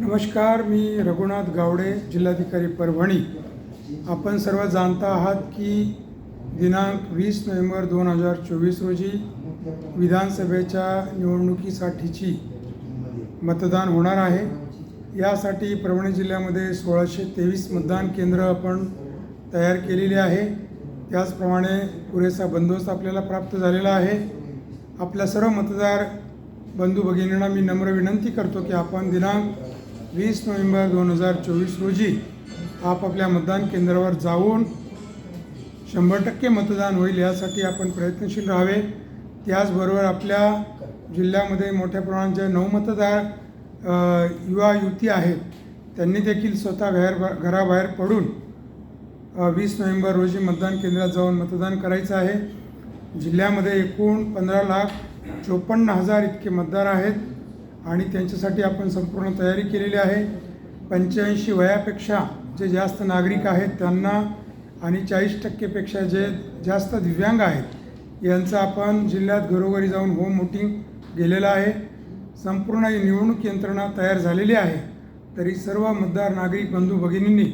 नमस्कार मी रघुनाथ गावडे जिल्हाधिकारी परभणी. आपण सर्व जाणता आहात की दिनांक वीस नोव्हेंबर दोन हजार चोवीस रोजी विधानसभेच्या निवडणुकीसाठीची मतदान होणार आहे. यासाठी परभणी जिल्ह्यामध्ये सोळाशे तेवीस मतदान केंद्र आपण तयार केलेली आहे. त्याचप्रमाणे पुरेसा बंदोबस्त आपल्याला प्राप्त झालेला आहे. आपल्या सर्व मतदार बंधू भगिनींना मी नम्र विनंती करतो की आपण दिनांक वीस नोव्हेंबर दोन हजार चोवीस रोजी आपापल्या मतदान केंद्रावर जाऊन शंभर टक्के मतदान होईल यासाठी आपण प्रयत्नशील राहावे. त्याचबरोबर आपल्या जिल्ह्यामध्ये मोठ्या प्रमाणात जे नवमतदार अ, युवा युती आहेत त्यांनी देखील स्वतः बाहेर घराबाहेर पडून वीस नोव्हेंबर रोजी मतदान केंद्रात जाऊन मतदान करायचं आहे. जिल्ह्यामध्ये एकूण पंधरा लाख चोपन्न हजार इतके मतदार आहेत. आणि त्यांच्यासाठी आपण संपूर्ण तयारी केलेली आहे. पंच्याऐंशी वयापेक्षा जे जास्त नागरिक आहेत त्यांना आणि चाळीस टक्केपेक्षा जे जास्त दिव्यांग आहेत यांचं आपण जिल्ह्यात घरोघरी जाऊन होम वोटिंग गेलेलं आहे. संपूर्ण ही निवडणूक यंत्रणा तयार झालेली आहे. तरी सर्व मतदार नागरिक बंधू भगिनींनी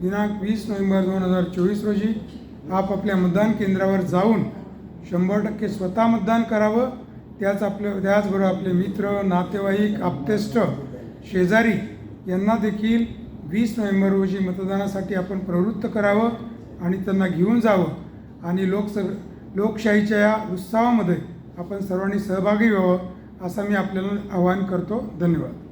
दिनांक वीस नोव्हेंबर दोन हजार चोवीस रोजी आपापल्या मतदान केंद्रावर जाऊन शंभर टक्के स्वतः मतदान करावं. त्याच आपलं त्याचबरोबर आपले मित्र नातेवाईक आप्तेष्ट शेजारी यांना देखील वीस नोव्हेंबर रोजी मतदानासाठी आपण प्रवृत्त करावं आणि त्यांना घेऊन जावं आणि लोकस लोकशाहीच्या या उत्सवामध्ये आपण सर्वांनी सहभागी व्हावं असं मी आपल्याला आवाहन करतो. धन्यवाद.